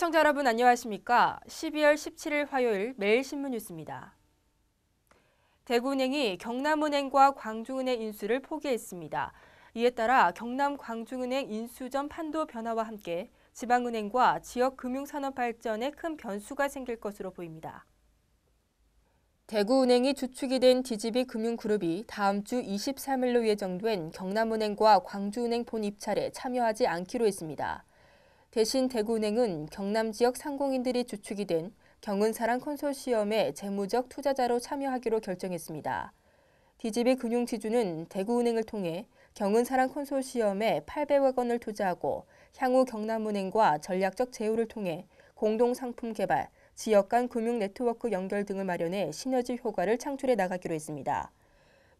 시청자 여러분 안녕하십니까? 12월 17일 화요일 매일신문 뉴스입니다. 대구은행이 경남은행과 광주은행 인수를 포기했습니다. 이에 따라 경남 광주은행 인수전 판도 변화와 함께 지방은행과 지역 금융산업 발전에 큰 변수가 생길 것으로 보입니다. 대구은행이 주축이 된 DGB 금융그룹이 다음 주 23일로 예정된 경남은행과 광주은행 본 입찰에 참여하지 않기로 했습니다. 대신 대구은행은 경남 지역 상공인들이 주축이 된 경은사랑 컨소시엄의 재무적 투자자로 참여하기로 결정했습니다. DGB 금융지주는 대구은행을 통해 경은사랑 컨소시엄에 800억 원을 투자하고 향후 경남은행과 전략적 제휴를 통해 공동 상품 개발, 지역 간 금융 네트워크 연결 등을 마련해 시너지 효과를 창출해 나가기로 했습니다.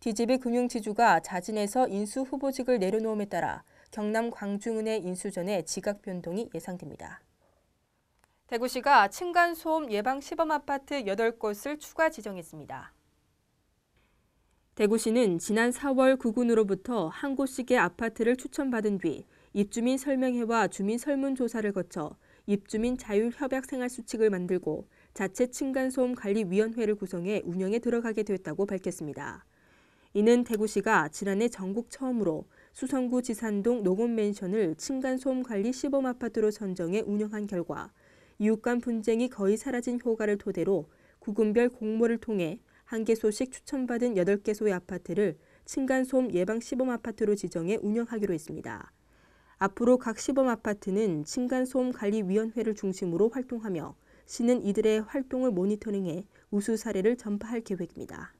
DGB 금융지주가 자진해서 인수 후보직을 내려놓음에 따라 경남 광주은의 인수전에 지각 변동이 예상됩니다. 대구시가 층간소음 예방 시범 아파트 8곳을 추가 지정했습니다. 대구시는 지난 4월 구군으로부터 한 곳씩의 아파트를 추천받은 뒤 입주민 설명회와 주민 설문조사를 거쳐 입주민 자율협약생활수칙을 만들고 자체 층간소음 관리위원회를 구성해 운영에 들어가게 되었다고 밝혔습니다. 이는 대구시가 지난해 전국 처음으로 수성구 지산동 농업맨션을 층간소음 관리 시범 아파트로 선정해 운영한 결과 이웃 간 분쟁이 거의 사라진 효과를 토대로 구군별 공모를 통해 한 개소씩 추천받은 8개소의 아파트를 층간소음 예방 시범 아파트로 지정해 운영하기로 했습니다. 앞으로 각 시범 아파트는 층간소음 관리위원회를 중심으로 활동하며 시는 이들의 활동을 모니터링해 우수 사례를 전파할 계획입니다.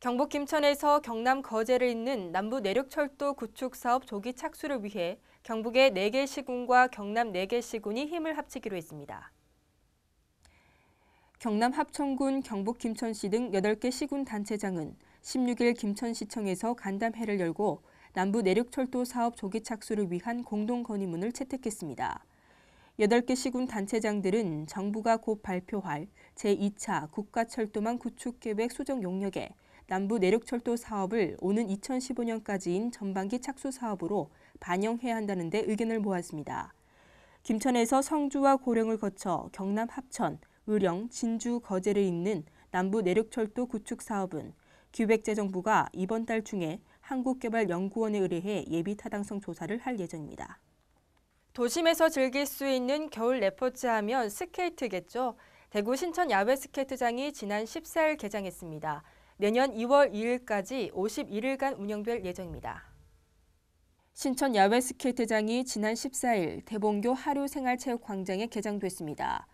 경북 김천에서 경남 거제를 잇는 남부 내륙철도 구축 사업 조기 착수를 위해 경북의 4개 시군과 경남 4개 시군이 힘을 합치기로 했습니다. 경남 합천군, 경북 김천시 등 8개 시군 단체장은 16일 김천시청에서 간담회를 열고 남부 내륙철도 사업 조기 착수를 위한 공동 건의문을 채택했습니다. 8개 시군 단체장들은 정부가 곧 발표할 제2차 국가철도망 구축계획 수정 용역에 남부 내륙철도 사업을 오는 2015년까지인 전반기 착수 사업으로 반영해야 한다는 데 의견을 모았습니다. 김천에서 성주와 고령을 거쳐 경남 합천, 의령, 진주, 거제를 잇는 남부 내륙철도 구축 사업은 기획재정부가 이번 달 중에 한국개발연구원에 의뢰해 예비 타당성 조사를 할 예정입니다. 도심에서 즐길 수 있는 겨울 레포츠 하면 스케이트겠죠. 대구 신천 야외 스케이트장이 지난 14일 개장했습니다. 내년 2월 2일까지 51일간 운영될 예정입니다. 신천 야외 스케이트장이 지난 14일 대봉교 하류생활체육광장에 개장됐습니다.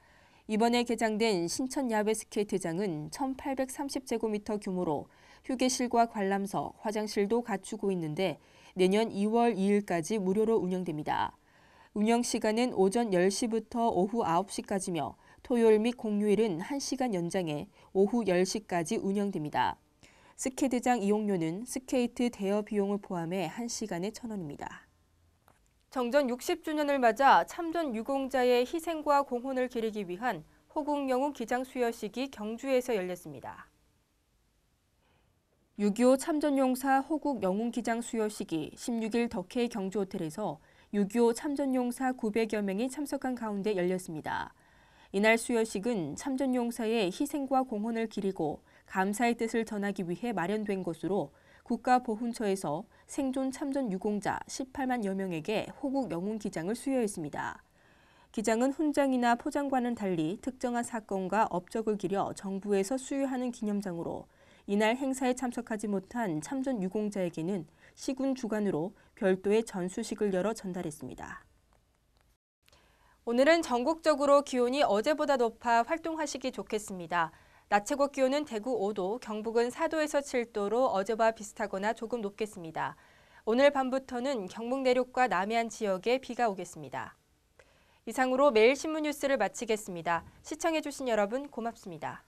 이번에 개장된 신천 야외 스케이트장은 1,830제곱미터 규모로 휴게실과 관람석, 화장실도 갖추고 있는데 내년 2월 2일까지 무료로 운영됩니다. 운영 시간은 오전 10시부터 오후 9시까지며 토요일 및 공휴일은 1시간 연장해 오후 10시까지 운영됩니다. 스케이트장 이용료는 스케이트 대여 비용을 포함해 1시간에 1,000원입니다. 정전 60주년을 맞아 참전 유공자의 희생과 공헌을 기리기 위한 호국영웅 기장 수여식이 경주에서 열렸습니다. 6.25 참전용사 호국 영웅 기장 수여식이 16일 덕혜 경주 호텔에서 6.25 참전용사 900여 명이 참석한 가운데 열렸습니다. 이날 수여식은 참전용사의 희생과 공헌을 기리고 감사의 뜻을 전하기 위해 마련된 것으로 국가보훈처에서 생존 참전 유공자 18만여 명에게 호국 영웅 기장을 수여했습니다. 기장은 훈장이나 포장과는 달리 특정한 사건과 업적을 기려 정부에서 수여하는 기념장으로 이날 행사에 참석하지 못한 참전 유공자에게는 시군 주관으로 별도의 전수식을 열어 전달했습니다. 오늘은 전국적으로 기온이 어제보다 높아 활동하시기 좋겠습니다. 낮 최고 기온은 대구 5도, 경북은 4도에서 7도로 어제와 비슷하거나 조금 높겠습니다. 오늘 밤부터는 경북 내륙과 남해안 지역에 비가 오겠습니다. 이상으로 매일 신문 뉴스를 마치겠습니다. 시청해주신 여러분 고맙습니다.